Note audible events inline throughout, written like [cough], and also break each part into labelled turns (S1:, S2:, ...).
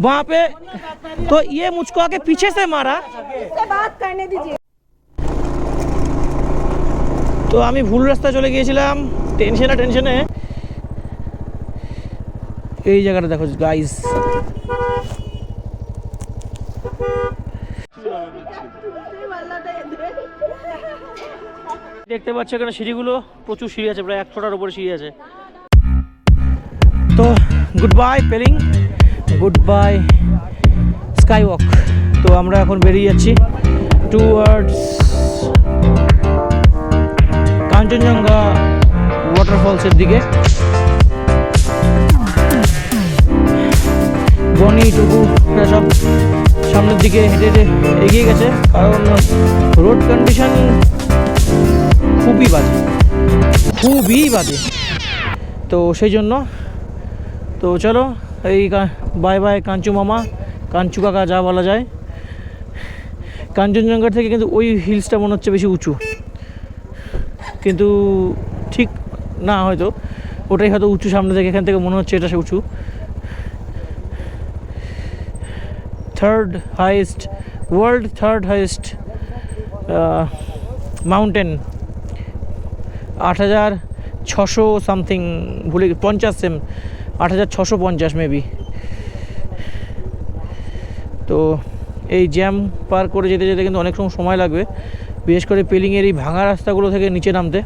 S1: वहाँ पे तो ये मुझको आके पीछे से मारा
S2: इससे बात करने दीजिए
S1: তো আমি ভুল রাস্তা চলে গিয়েছিলাম টেনশনে টেনশনে এই জায়গাটা দেখো গাইস দেখতে পাচ্ছ এখানে সিঁড়িগুলো প্রচুর সিঁড়ি আছে প্রায় একশোটার উপরে সিঁড়ি আছে তো good bye Pelling goodbye sky walk তো আমরা এখন বেরিয়ে যাচ্ছি টুয়ার্ডস কাঞ্চনজঙ্ঘা ওয়াটারফলসের দিকে। বনি টুকু সব সামনের দিকে হেঁটে হেঁটে এগিয়ে গেছে, কারণ রোড কন্ডিশন খুবই বাজে খুবই বাজে। তো সেই জন্য, তো চলো এই বাই বাই কাঞ্চু মামা। কাঞ্চু কাকা, যা বলা যায়। কাঞ্চনজঙ্ঘার থেকে কিন্তু ওই হিলসটা মনে হচ্ছে বেশি উঁচু। কিন্তু ঠিক না হয়তো। ওটাই হয়তো উঁচু সামনে থেকে এখান থেকে মনে হচ্ছে এটা সে উঁচু। Third highest world third highest mountain আট হাজার ছশো সামথিং ভুলে পঞ্চাশ সেম। আট হাজার ছশো পঞ্চাশ মেবি। তো এই জ্যাম পার করে যেতে যেতে কিন্তু অনেক সময় সময় লাগবে। বিশেষ করে পেলিংয়ের এই ভাঙা রাস্তাগুলো থেকে নিচে নামতে।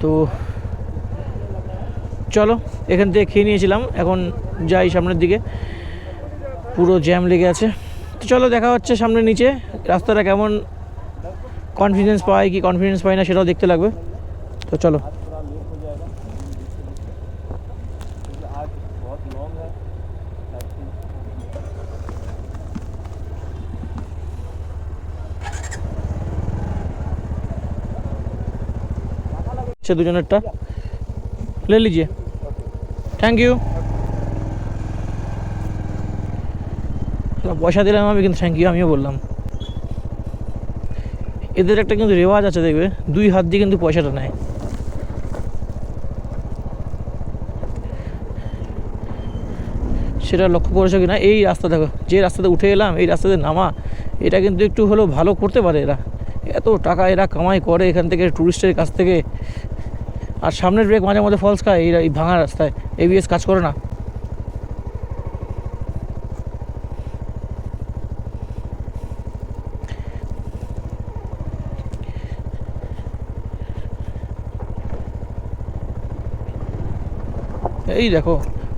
S1: তো চলো, এখান থেকে খেয়ে নিয়েছিলাম। এখন যাই সামনের দিকে। পুরো জ্যাম লেগে আছে। তো চলো, দেখা হচ্ছে সামনে নিচে। রাস্তাটা কেমন? কনফিডেন্স পায় কি কনফিডেন্স পায় না সেটাও দেখতে লাগবে। তো চলো। সে দুজনেরটা ले लीजिए থ্যাংক ইউ পয়সা দিলাম আমি কিন্তু থ্যাংক ইউ আমিও বললাম এদের একটা কিন্তু রেওয়াজ আছে দেখবে দুই হাত দিয়ে কিন্তু পয়সাটা নেয় সেটা লক্ষ্য করেছো কি না এই রাস্তা দেখো যে রাস্তাতে উঠে এলাম এই রাস্তাতে নামা এটা কিন্তু একটু হলেও ভালো করতে পারে এরা এত টাকা এরা কামাই করে এখান থেকে টুরিস্টের কাছ থেকে আর সামনের ব্রেক মাঝে মাঝে ফলস খায়, এই ভাঙা রাস্তায়। এবিএস কাজ করে না। এই দেখো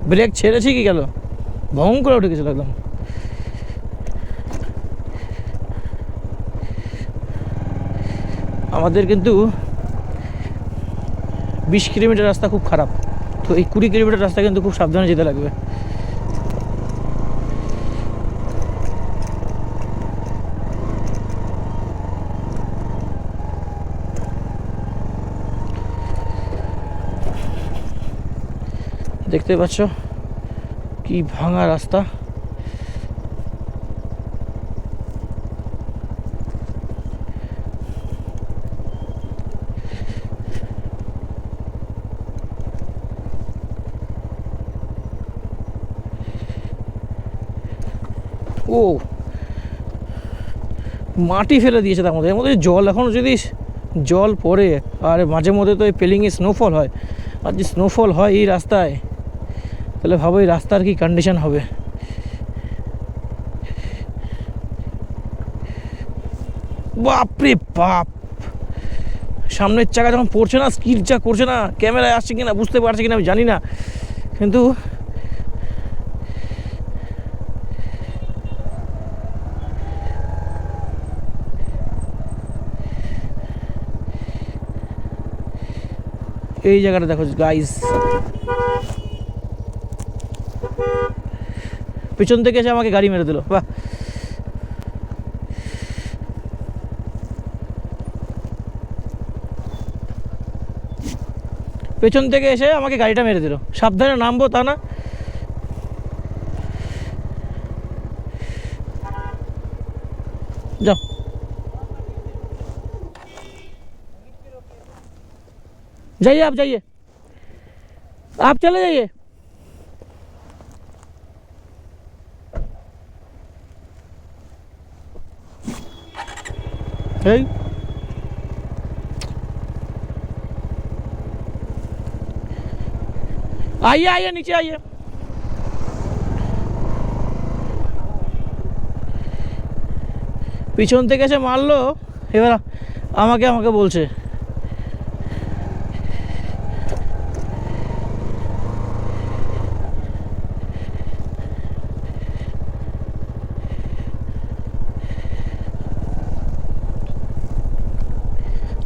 S1: ব্রেক ছেড়েছি কি গেল? ভং করে উঠে গেছিল একদম। আমাদের কিন্তু বিশ কিলোমিটার রাস্তা খুব খারাপ। তো এই কুড়ি কিলোমিটার রাস্তা কিন্তু খুব সাবধানে যেতে লাগবে। দেখতে পাচ্ছ কি ভাঙা রাস্তা। ও। মাটি ফেলে দিয়েছে তার মধ্যে। এর মধ্যে জল এখন যদি জল পড়ে, আর মাঝে মধ্যে তো এই পেলিংয়ে স্নোফল হয়। আর যে স্নোফল হয় এই রাস্তায়, তাহলে ভাবো এই রাস্তার কি কন্ডিশন হবে। বাপরে বাপ! সামনের চাকা যখন পড়ছে না স্কিড যা করছে না, ক্যামেরায় আসছে কিনা বুঝতে পারছে কিনা আমি জানি না। কিন্তু এই জায়গাটা দেখো গাইস পেছন থেকে এসে আমাকে গাড়ি মেরে দিল, বাহ। পেছন থেকে এসে আমাকে গাড়িটা মেরে দিল। সাবধানে নামবো তা না। जाइए आप जाइए। आप चले जाइए। आइए आइए नीचे आइए। পিছন থেকে এসে মারলো এবার আমাকে আমাকে বলছে।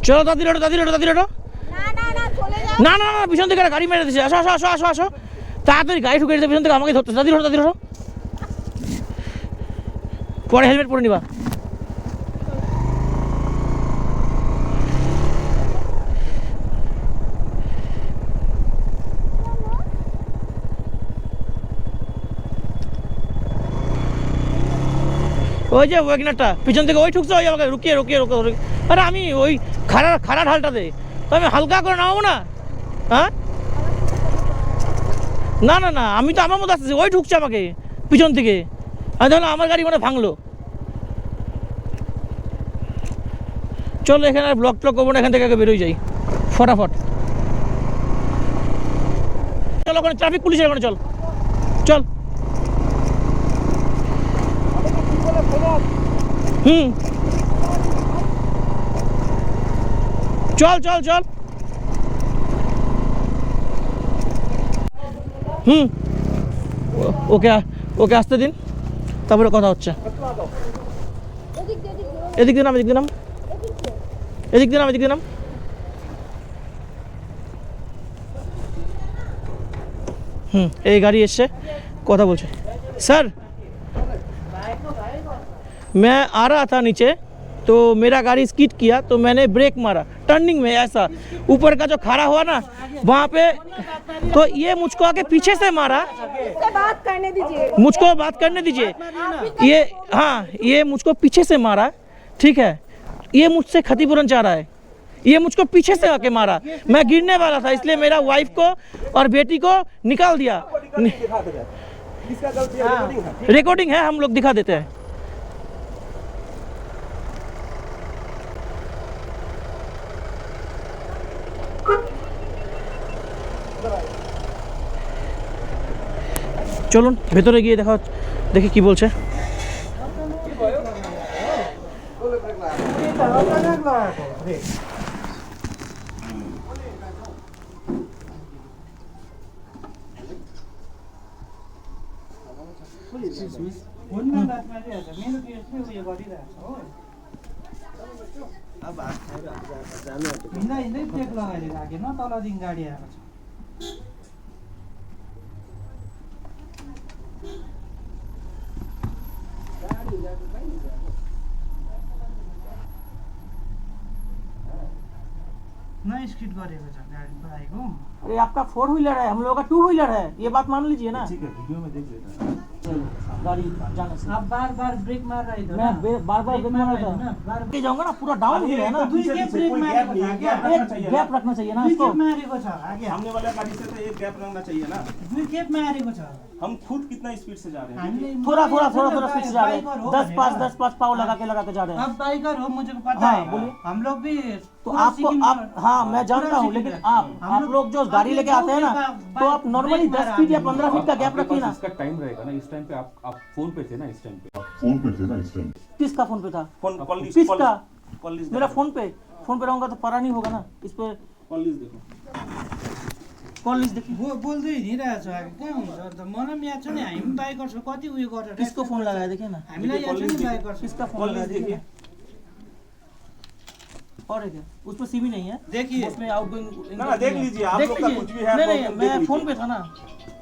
S1: চলো দাদির ওটো দাদির ওটো দাদির ওটো
S2: না না না
S1: পিছন থেকে গাড়ি মেরে দিছে। আসো আসো আসো আসো আসো। তাড়াতাড়ি গাড়ি ঢুকে দিতে পিছন থেকে আমাকে ধরতে দাদির ওটা দাদির ওটো পরে হেলমেট পরে নিবা। ওই যে ওয়াগনারটা পিছন থেকে ওই ঠুকছে, ওই আমাকে রুকিয়ে রুকিয়ে রুকিয়ে। আরে আমি ওই খাড়া খাড়া ঢালটাতে তো আমি হালকা করে নামাবো না? হ্যাঁ? না না না, আমি তো আমার মতো আসতেছি, ওই ঢুকছে আমাকে পিছন থেকে। আমি তাহলে আমার গাড়ি মানে ভাঙলো। চলো, এখানে আর ব্লক ট্লক করব না, এখান থেকে আগে বেরোই যাই। ফটাফট। চলো, ওখানে ট্রাফিক পুলিশের ওখানে চল। হুম। চল চল চল। হুম। ওকে ওকে আসতে দিন। তারপরে কথা হচ্ছে।
S2: এদিক দিয়ে এদিক দিয়ে
S1: এদিক দিন এদিক দিন হুম, এই গাড়ি এসছে কথা বলছে। सर मैं आ रहा था नीचे तो मेरा गाड़ी स्किड किया तो मैंने ब्रेक मारा। टर्निंग में ऐसा। ऊपर का जो खड़ा हुआ ना वहाँ पे तो ये मुझको आके पीछे से मारा।
S2: बात करने दीजिए।
S1: मुझको बात करने दीजिए। ये हाँ ये मुझको पीछे से मारा ठीक है? ये मुझसे क्षतिपूरण चाह रहा है। ये मुझको पीछे से आके मारा। मैं गिरने वाला था इसलिए मेरा वाइफ को और बेटी को निकाल दिया। रिकॉर्डिंग है हम लोग दिखा देते हैं। চলুন ভেতরে গিয়ে দেখা হচ্ছে- দেখি কি বলছে
S3: फोनमा बात मारिरहेको छ मेरो केसमै उयो गरिरहेको छ हो हिँड्दा हिँड्दै ब्रेक लगाएर राखेन तलदेखि गाडी आएको छ न स्किड गरेको छ गाडी बाइक हो
S1: अरे आपका फोर व्हीलर है हम लोगों का टू व्हीलर है। ये बात मान लीजिए ना।
S4: ठीक है वीडियो में देख लेता
S1: गाड़ी जाने से।
S3: अब बार बार ब्रेक मार रही
S1: मैं बार बार ब्रेक मार रहा था।
S3: बार
S1: के जाऊँगा ना पूरा डाउन है ना।
S3: ब्रेक
S1: गैप रखना चाहिए ना। इसको।
S3: खेप मारेको छ आगे।
S4: सामने वाला गाड़ी से तो एक गैप रखना चाहिए ना।
S3: दुई खेप मारेको छ
S4: हम खुद कितना स्पीड से जा रहे हैं?
S1: थोड़ा थोड़ा थोड़ा थोड़ा स्पीड से जा रहे
S3: हैं।
S1: दस। पाँच दस पाँच पाव लगा के लगा के जा रहे हैं।
S3: अब बाइकर हो मुझे पता
S1: हाँ,
S3: है
S1: बोलिए।
S3: हम लोग भी
S1: तो आपको आप हाँ मैं जानता हूँ लेकिन आप आप लोग जो गाड़ी लेके आते हैं ना तो आप नॉर्मली दस फीट या पंद्रह फीट का गैप रखिए
S5: पास
S1: ना।
S5: इसका टाइम रहेगा ना इस टाइम पे आप आप फ़ोन पे थे ना इस टाइम पे।
S6: फ़ोन पे थे ना इस टाइम
S1: किसका फ़ोन पे था?
S4: कॉल
S1: किसका मेरा फ़ोन पे फ़ोन पे रहूँगा तो परा नहीं होगा ना इस पे
S4: देखो।
S1: कॉल लिस्ट देखिए
S3: बोल्दै हिँडिरहेको छ अब कहाँ हुन्छ अन्त मलाई पनि याद छ नि हामी पनि बाइकर छौँ कति उयो गरेर
S1: किसको फ़ोन लगाया
S3: हामीलाई याद छ नि बाइकर छ
S1: किसका फ़ोन
S4: कॉल
S1: लगाया
S4: लिस्ट
S1: देखिए
S4: देखिए
S1: और क्या? उसमें सीवी नहीं है
S3: देखिए।
S1: उसमें आउटगोइंग
S4: ना ना देख लीजिए आप लोग का कुछ भी है
S1: नहीं नहीं मैं फ़ोन पे था ना।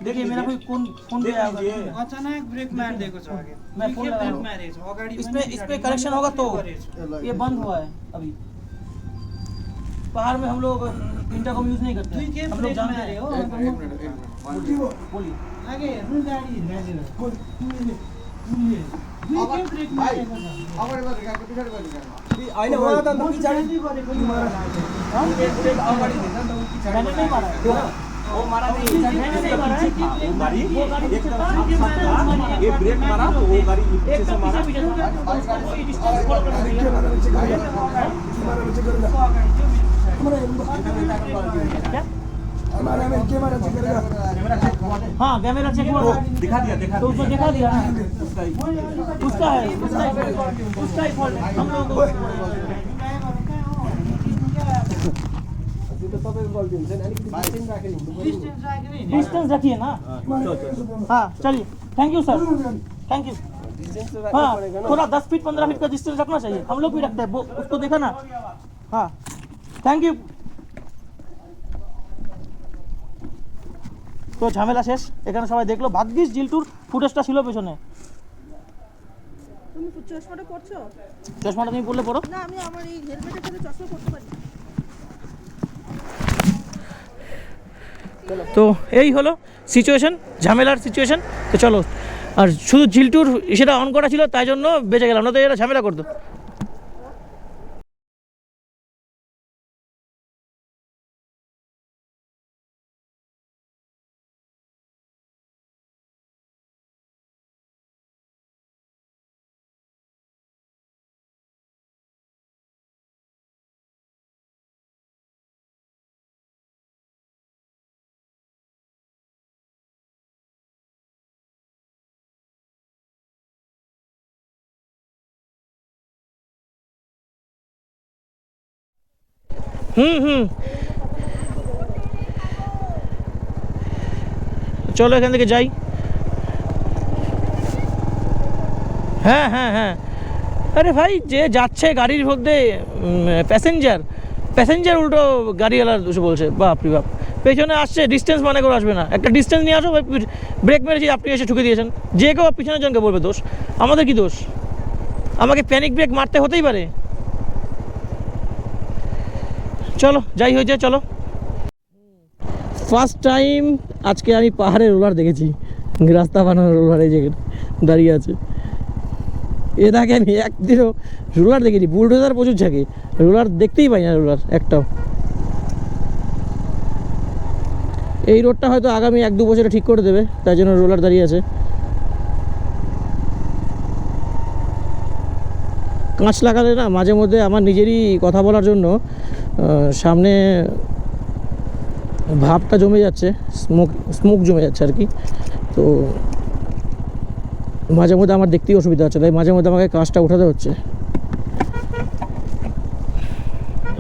S1: देखिए मेरा कोई कौन फ़ोन पे आया होगा
S3: अचानक ब्रेक मारिदिएको छ अघि
S1: मैं फ़ोन लगाया
S3: ब्रेक
S1: हूँ।
S3: मारेको छ अगाडि
S1: इसमें
S3: पनि
S1: इस पे
S3: पछाडि
S1: होगा तो। ये बंद हुआ है अभी। बाहर में हम लोग इंटरकॉम यूज़ नहीं करते। हम लोग जानते
S3: रहे
S1: हो। बोलिए
S3: आगे रूल गाड़ी नेचुरल तू
S1: ये तू ये हाँ, वो
S4: ब्रेक मारा तो वो गाड़ी से मारा।
S3: कैमरा चेक
S1: हुआ
S4: दिखा दिया दिखा
S1: तो उसको दिखा दिया।
S4: उसका ही।
S1: उसका है उसका ही ही। फॉल्ट है हम लोगों डिस्टेंस रखिए ना। हाँ चलिए। Thank you sir
S3: thank you
S1: हाँ थोड़ा दस फीट पंद्रह फीट का डिस्टेंस रखना चाहिए। हम लोग भी रखते हैं। वो उसको देखा ना? हाँ। থ্যাংক ইউ তো ঝামেলা শেষ। এখানে সবাই দেখল। ভাগ্যিস জিলটুর ফুটেজটা ছিল পেছনে।
S2: তুমি চশমাটা পড়ছো
S1: চশমাটা তুমি পড়লে পড়ো
S2: না আমি আমার এই হেলমেটের সাথে চশমা পড়তে পারি।
S1: তো এই হলো সিচুয়েশন ঝামেলার সিচুয়েশন তো চলো আর শুধু জিলটুর সেটা অন করা ছিল তাই জন্য বেঁচে গেলাম। না তো এটা ঝামেলা করতো। হুম হুম। চলো এখান থেকে যাই। হ্যাঁ হ্যাঁ হ্যাঁ। আরে ভাই, যে যাচ্ছে গাড়ির মধ্যে প্যাসেঞ্জার প্যাসেঞ্জার উল্টো গাড়িওয়ালার এসে বলছে, বাপরি বাপ। পেছনে আসছে ডিস্টেন্স মানে করে আসবে না। একটা ডিস্টেন্স নিয়ে আসো ব্রেক মেরেছি, আপনি এসে ঠুকে দিয়েছেন। যে কেউ পিছনের জনকে বলবে, দোষ? আমাদের কি দোষ? আমাকে প্যানিক ব্রেক মারতে হতেই পারে। চলো, যাই হয়েছে চলো। ফার্স্ট টাইম আজকে আমি পাহাড়ের রোলার দেখেছি। রাস্তা বানানোর রোলার এই জায়গায় দাঁড়িয়ে আছে। এর আগে আমি একদিনও রোলার দেখিনি বুলডোজার প্রচুর থাকে রোলার দেখতেই পাই না রোলার একটাও। এই রোডটা হয়তো আগামী এক দু বছরে ঠিক করে দেবে তাই জন্য রোলার দাঁড়িয়ে আছে। কাঁচ লাগালে না, মাঝে মধ্যে আমার নিজেরই কথা বলার জন্য সামনে ভাবটা জমে যাচ্ছে স্মোক স্মোক জমে যাচ্ছে আর কি। তো মাঝে মধ্যে আমার দেখতেই অসুবিধা হচ্ছে, তাই মাঝে মধ্যে আমাকে কাজটা উঠাতে হচ্ছে।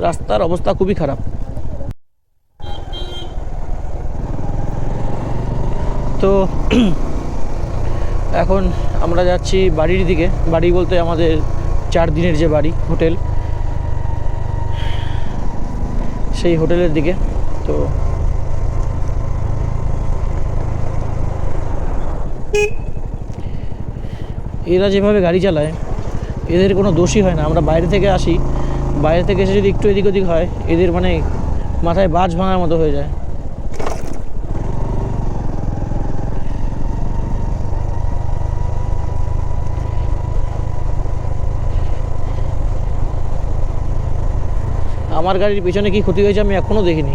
S1: রাস্তার অবস্থা খুবই খারাপ। তো এখন আমরা যাচ্ছি বাড়ির দিকে। বাড়ি বলতে আমাদের চার দিনের যে বাড়ি, হোটেল। সেই হোটেলের দিকে, তো এরা যেভাবে গাড়ি চালায়, এদের কোনো দোষই হয় না। আমরা বাইরে থেকে আসি, বাইরে থেকে এসে যদি একটু এদিক ওদিক হয়, এদের মানে মাথায় বাজ ভাঙার মতো হয়ে যায়। আমার গাড়ির পেছনে কি ক্ষতি হয়েছে আমি এখনও দেখিনি।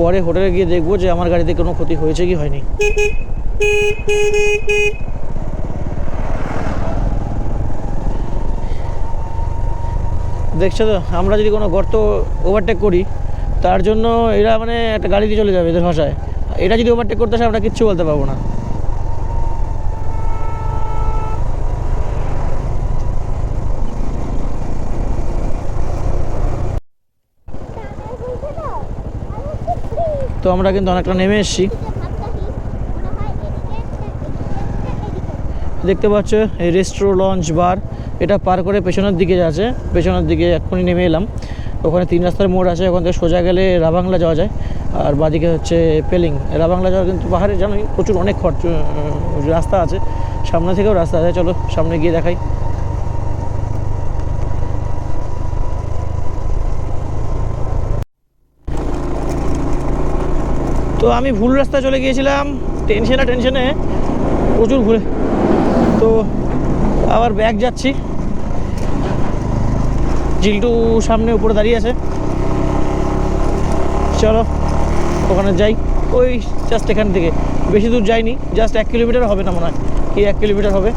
S1: পরে হোটেলে গিয়ে দেখব যে আমার গাড়িতে কোনো ক্ষতি হয়েছে কি হয়নি। দেখছ তো, আমরা যদি কোনো গর্ত ওভারটেক করি, তার জন্য এরা মানে একটা গাড়ি দিয়ে চলে যাবে এদের ভাষায়। এটা যদি ওভারটেক করতে আসে, আমরা কিচ্ছু বলতে পারব না। তো আমরা কিন্তু অনেকটা নেমে এসেছি। দেখতে পাচ্ছ, এই রেস্ট্রো লঞ্চ বার, এটা পার করে পেছনের দিকে যাচ্ছে। পেছনের দিকে এক্ষুনি নেমে এলাম। ওখানে তিন রাস্তার মোড় আছে, ওখান থেকে সোজা গেলে রাবাংলা যাওয়া যায়। আর বাদিকে হচ্ছে পেলিং। রাবাংলা যাওয়ার কিন্তু পাহাড়ে জানোই প্রচুর অনেক খরচ রাস্তা আছে। সামনে থেকেও রাস্তা আছে, চলো সামনে গিয়ে দেখাই। তো আমি ভুল রাস্তায় চলে গিয়েছিলাম টেনশনে টেনশনে প্রচুর ভুলে তো আবার ব্যাগ যাচ্ছি। জিলটু সামনে উপরে দাঁড়িয়ে আছে। চলো, ওখানে যাই। ওই জাস্ট এখান থেকে। বেশি দূর যাইনি জাস্ট এক কিলোমিটার হবে না মনে হয়। কি এক কিলোমিটার হবে?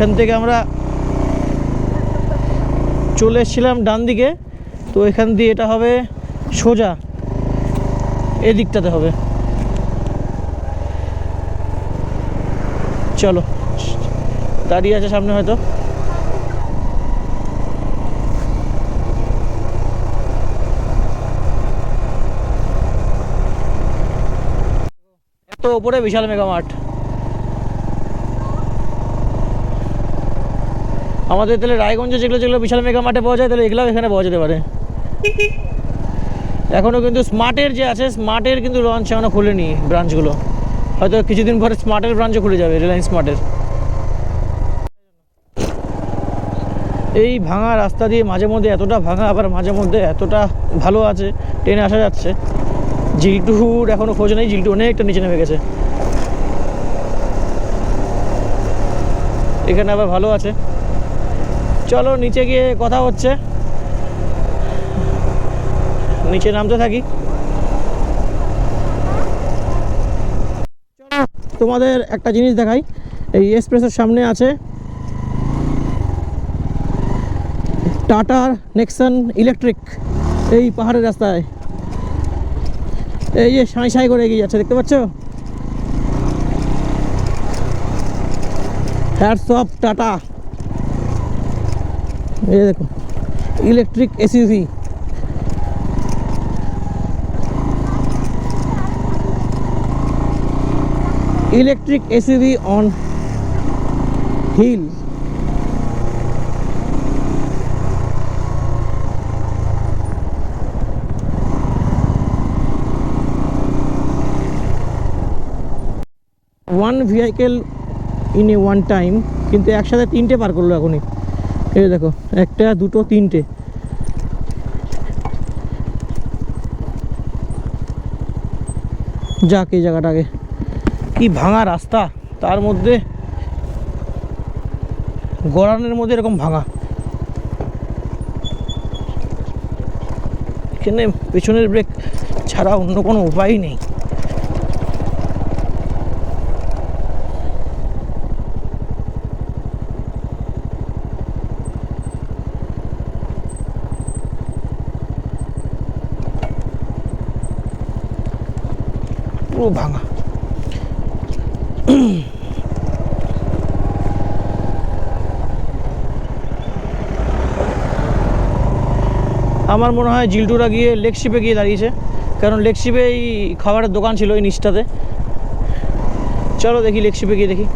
S1: এখান থেকে আমরা চলে এসেছিলাম ডান দিকে। তো এখান দিয়ে এটা হবে সোজা। এদিকটাতে হবে। চলো। দাঁড়িয়ে আছে সামনে হয়তো। এত ওপরে বিশাল মেগা মাঠ আমাদের তাহলে রায়গঞ্জে যেগুলো যেগুলো বিশাল মেগা মাঠে পাওয়া যায় তাহলে এগুলোও এখানে পাওয়া যেতে পারে। [laughs] এখনও কিন্তু স্মার্টের যে আছে স্মার্টের কিন্তু লঞ্চ এখনও খুলেনি ব্রাঞ্চগুলো হয়তো কিছুদিন পরে স্মার্টের ব্রাঞ্চও খুলে যাবে রিলায়েন্স স্মার্টের এই ভাঙা রাস্তা দিয়ে মাঝে মধ্যে এতটা ভাঙা আবার মাঝে মধ্যে এতটা ভালো আছে ট্রেনে আসা যাচ্ছে। জিলটুর এখনও খোঁজ নেই জিলটু অনেকটা নিচে নেমে গেছে। এখানে আবার ভালো আছে। চলো নিচে গিয়ে কথা হচ্ছে। নিচে নামতে থাকি। তোমাদের একটা জিনিস দেখাই। এই এক্সপ্রেসের সামনে আছে টাটার নেক্সন ইলেকট্রিক এই পাহাড়ের রাস্তায়। এই যে সাঁই সাঁই করে এগিয়ে যাচ্ছে, দেখতে পাচ্ছ? Hats off, Tata. এই দেখো electric SUV electric SUV on hill one vehicle in a one time কিন্তু একসাথে তিনটে পার করল এখনই। এই দেখো, একটা, দুটো, তিনটে। যাক, এই জায়গাটাকে। কি ভাঙা রাস্তা, তার মধ্যে গড়ানের মধ্যে এরকম ভাঙা। এখানে পেছনের ব্রেক ছাড়া অন্য কোনো উপায় নেই। ভাঙা। আমার মনে হয় জিলটুরা গিয়ে লেকশিপে গিয়ে দাঁড়িয়েছে। কারণ লেকশিপে এই খাবারের দোকান ছিল এই নিচটাতে। চলো দেখি লেকশিপে গিয়ে দেখি।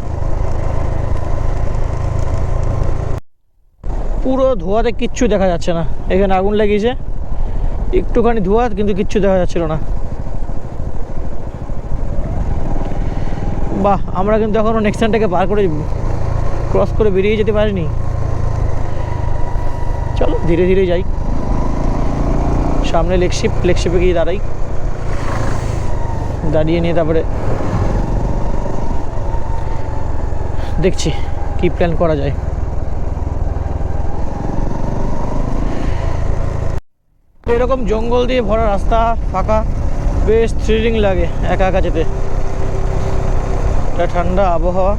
S1: পুরো ধোয়াতে কিচ্ছু দেখা যাচ্ছে না। এখানে আগুন লেগেছে একটুখানি ধোয়া, কিন্তু কিচ্ছু দেখা যাচ্ছিল না। বাহ, আমরা কিন্তু এখনও নেক্সটানটাকে পার করে ক্রস করে বেরিয়ে যেতে পারিনি। চলো, ধীরে ধীরে যাই। সামনে লেকশিপ লেকশিপে গিয়ে দাঁড়াই। দাঁড়িয়ে নিয়ে তারপরে দেখছি কি প্ল্যান করা যায়। এরকম জঙ্গল দিয়ে ভরা রাস্তা ফাঁকা, বেশ থ্রিলিং লাগে একা একা যেতে। একটা ঠান্ডা আবহাওয়া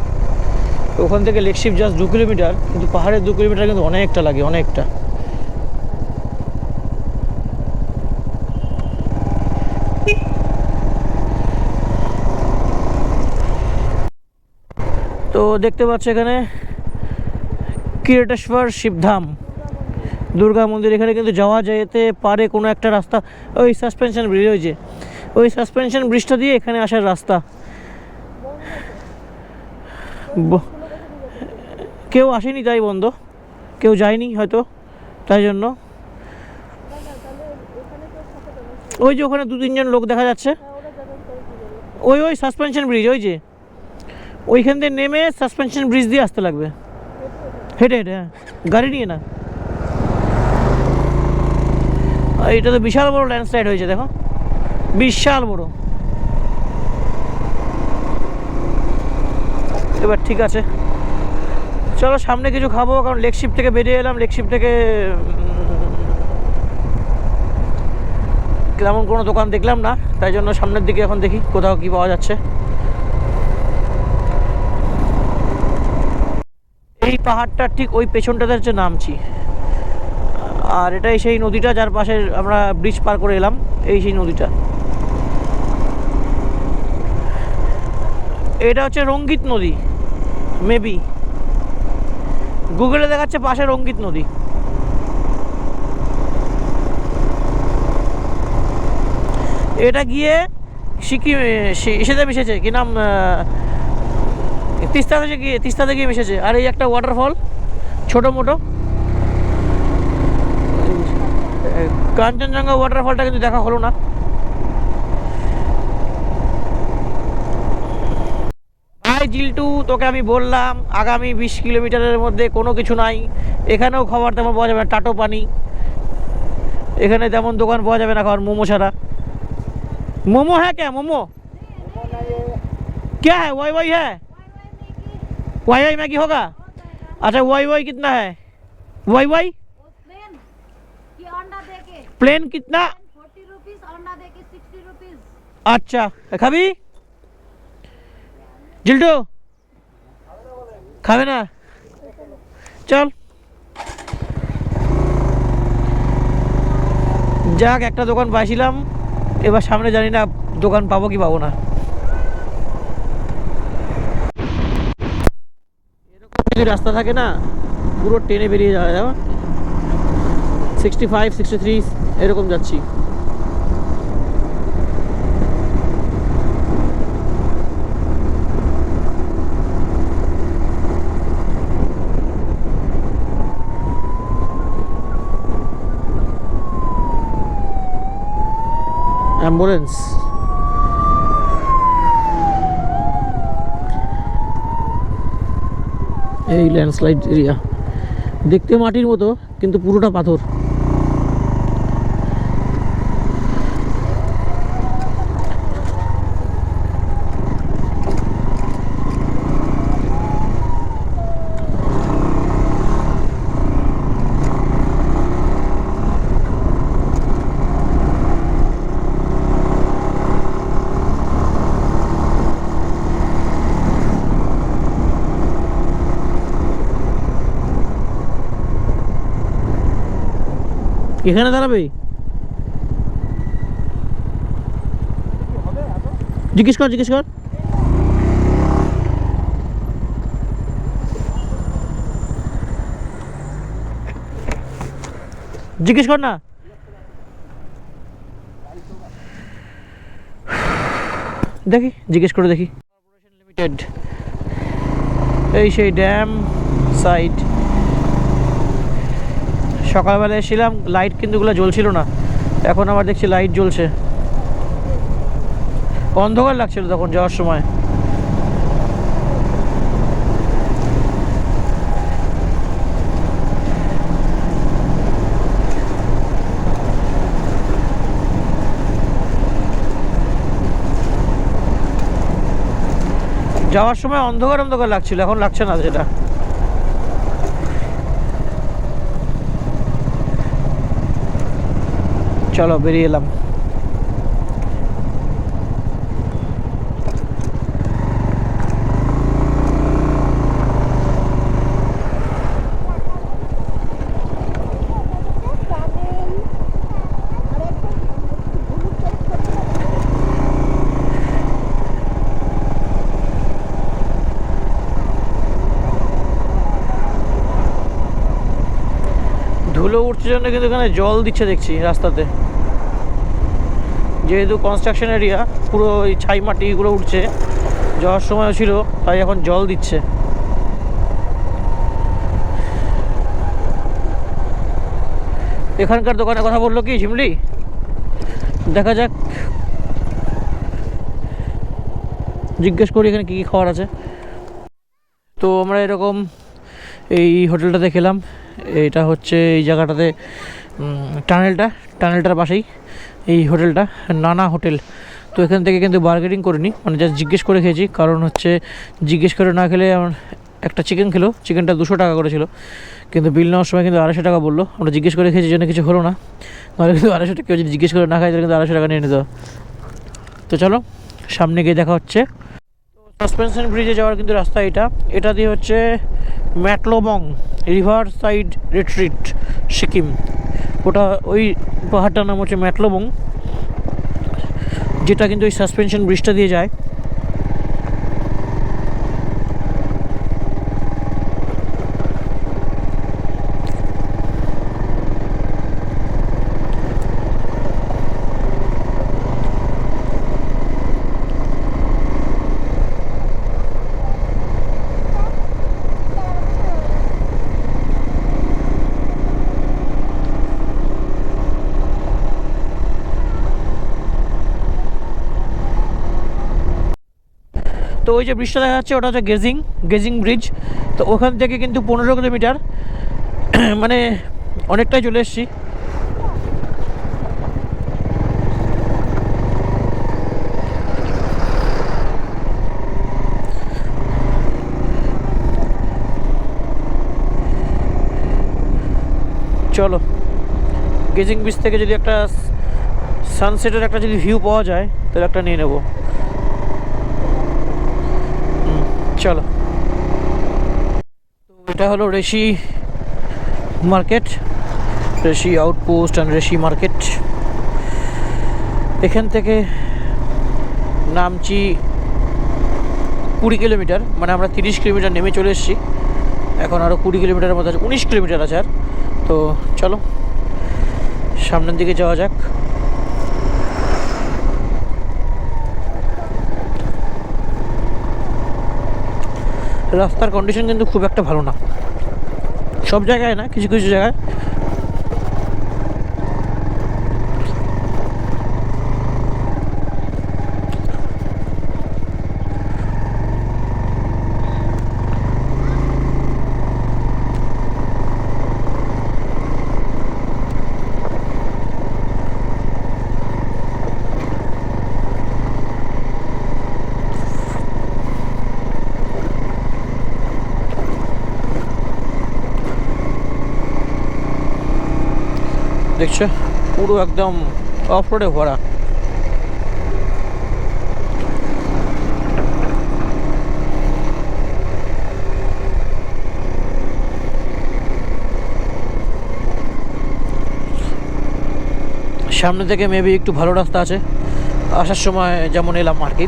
S1: ওখান থেকে লেকশিপ জাস্ট দু কিলোমিটার, কিন্তু পাহাড়ের দু কিলোমিটার কিন্তু অনেকটা লাগে, অনেকটা। তো দেখতে পাচ্ছ এখানে কিরটেশ্বর শিবধাম। দুর্গা মন্দির, এখানে কিন্তু যাওয়া যেতে পারে কোনো একটা রাস্তা। ওই সাসপেনশন ব্রিজ ওই যে, ওই সাসপেনশন ব্রিজটা দিয়ে এখানে আসার রাস্তা। কেউ আসেনি তাই বন্ধ। কেউ যায়নি হয়তো, তাই জন্য। ওই যে ওখানে দু তিনজন লোক দেখা যাচ্ছে। ওই ওই সাসপেনশন ব্রিজ ওই যে। ওইখান দিয়ে নেমে সাসপেনশন ব্রিজ দিয়ে আসতে লাগবে। হেঁটে হেঁটে হ্যাঁ। গাড়ি নিয়ে না। এটা তো বিশাল বড় ল্যান্ডস্লাইড হয়েছে, দেখো। বিশাল বড়। এবার ঠিক আছে। চলো সামনে কিছু খাব, কারণ লেকশিপ থেকে বেরিয়ে এলাম লেকশিপ থেকে তেমন কোনো দোকান দেখলাম না, তাই জন্য সামনের দিকে এখন দেখি কোথাও কি পাওয়া যাচ্ছে। এই পাহাড়টার ঠিক ওই পেছনটাতে হচ্ছে নামছি। আর এটাই সেই নদীটা, যার পাশে আমরা ব্রিজ পার করে এলাম, এই সেই নদীটা। এটা হচ্ছে রঙ্গিত নদী মেবি গুগলে দেখাচ্ছে পাশে রঙ্গিত নদী। এটা গিয়ে সিকিম এসেতে মিশেছে, কি নাম তিস্তা থেকে গিয়ে তিস্তাতে গিয়ে মিশেছে। আর এই একটা ওয়াটারফল ছোট মোটো। কাঞ্চনজঙ্ঘা ওয়াটারফলটা কিন্তু দেখা হলো না। জিল্টু তোকে আমি বললাম আগামী বিশ কিলোমিটারের মধ্যে কোনো কিছু নাই এখানেও খাবার তেমন পাওয়া যাবে না টাটো পানি এখানে তেমন দোকান পাওয়া যাবে না খাবার মোমো ছাড়া मोमो है क्या मोमो क्या है वाई वाई है वाई वाई मैगी होगा अच्छा वाई वाई कितना है वाई वाई
S6: प्लेन की अंडा देके
S1: प्लेन कितना
S6: फोर्टी रुपीज अंडा देके सिक्सटी रुपीज
S1: अच्छा খাবি জিল্টু? খাবে না? চল। যাক, একটা দোকান পাইছিলাম। এবার সামনে জানি না দোকান পাবো কি পাবো না। এরকম যদি রাস্তা থাকে না, পুরো ট্রেনে বেরিয়ে যাওয়া যাবে। সিক্সটি ফাইভ সিক্সটি থ্রি এরকম যাচ্ছি। অ্যাম্বুলেন্স। এই ল্যান্ডস্লাইড এরিয়া। দেখতে মাটির মতো কিন্তু পুরোটা পাথর। এখানে দাঁড়াবে? জিজ্ঞেস কর জিজ্ঞেস কর। জিজ্ঞেস কর না। দেখি, জিজ্ঞেস করে দেখি। লিমিটেড এই সেই ড্যাম সাইট। সকালবেলা এসেছিলাম লাইট কিন্তু ওগুলো জ্বলছিল না। এখন আবার দেখছি লাইট জ্বলছে। অন্ধকার লাগছিল তখন যাওয়ার সময়। যাওয়ার সময় অন্ধকার অন্ধকার লাগছিল, এখন লাগছে না সেটা। চলো বেরিয়ে এলাম। ধুলো উঠছে জন্য কিন্তু এখানে জল দিচ্ছে দেখছি রাস্তাতে। যেহেতু কনস্ট্রাকশন এরিয়া পুরো ওই ছাই মাটিগুলো উঠছে যাওয়ার সময়ও ছিল, তাই এখন জল দিচ্ছে। এখানকার দোকানে কথা বলল কি ঝিমলি? দেখা যাক। জিজ্ঞেস করি এখানে কী কী খাবার আছে। তো আমরা এরকম এই হোটেলটাতে খেলাম। এটা হচ্ছে এই জায়গাটাতে টানেলটা, টানেলটার পাশেই। এই হোটেলটা, নানা হোটেল। তো এখান থেকে কিন্তু বার্গেনিং করিনি মানে জাস্ট জিজ্ঞেস করে খেয়েছি। কারণ হচ্ছে, জিজ্ঞেস করে না খেলে আমার একটা চিকেন খেলো। চিকেনটা দুশো টাকা করেছিল কিন্তু বিল নেওয়ার সময় কিন্তু আড়াইশো টাকা বলল। আমরা জিজ্ঞেস করে খেয়েছি জন্য কিছু হলো না। নাহলে কিন্তু আড়াইশো টাকা কেউ যদি জিজ্ঞেস করে না খায়, তাহলে কিন্তু আড়াইশো টাকা নিয়ে নিত তো চলো, সামনে গিয়ে দেখা হচ্ছে। সাসপেনশন ব্রিজে যাওয়ার কিন্তু রাস্তা এটা। এটা দিয়ে হচ্ছে ম্যাটলোবং রিভার সাইড রিট্রিট সিকিম। ওটা ওই পাহাড়টার নাম হচ্ছে ম্যাটলোবং যেটা কিন্তু ওই সাসপেনশন ব্রিজটা দিয়ে যায়। যে ব্রিজটা দেখা যাচ্ছে, ওটা হচ্ছে গেজিং গেজিং ব্রিজ। তো ওখান থেকে কিন্তু পনেরো কিলোমিটার [clears throat] মানে অনেকটাই চলে এসেছি। চলো, গেজিং ব্রিজ থেকে যদি একটা সানসেটের একটা যদি ভিউ পাওয়া যায়, তাহলে একটা নিয়ে নেব হুম, চলো। তো এটা হলো Reshi market, Reshi outpost and Reshi market. এখান থেকে নামছি কুড়ি কিলোমিটার মানে আমরা তিরিশ কিলোমিটার নেমে চলে এসেছি। এখন আরও কুড়ি কিলোমিটারের মতো আছে, উনিশ কিলোমিটার আছে আর। তো চলো, সামনের দিকে যাওয়া যাক। রাস্তার কন্ডিশন কিন্তু খুব একটা ভালো না। সব জায়গায় না কিছু কিছু জায়গায় দেখছ পুরো একদম অফ রোডে ভরা। সামনে থেকে মেবি একটু ভালো রাস্তা আছে। আসার সময় যেমন এলাম আর কি।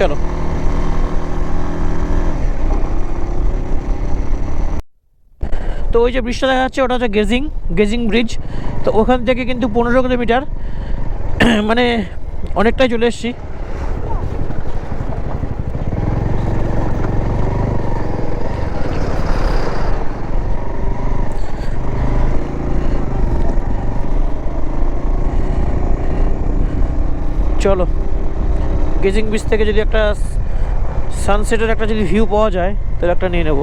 S1: চলো। তো ওই যে ব্রিজটা দেখা যাচ্ছে, ওটা হচ্ছে গেজিং গেজিং ব্রিজ তো ওখান থেকে কিন্তু পনেরো কিলোমিটার [clears throat] মানে অনেকটাই চলে এসেছি। চলো গেজিং ব্রিজ থেকে যদি একটা সানসেটের একটা যদি ভিউ পাওয়া যায়, তাহলে একটা নিয়ে নেব।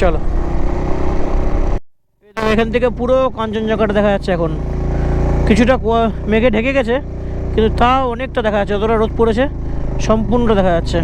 S1: চলো। এখান থেকে পুরো কাঞ্চনজঙ্ঘাটা দেখা যাচ্ছে এখন। কিছুটা মেঘে ঢেকে গেছে, কিন্তু তাও অনেকটা দেখা যাচ্ছে, যতটা রোদ পড়েছে, সম্পূর্ণটা দেখা যাচ্ছে।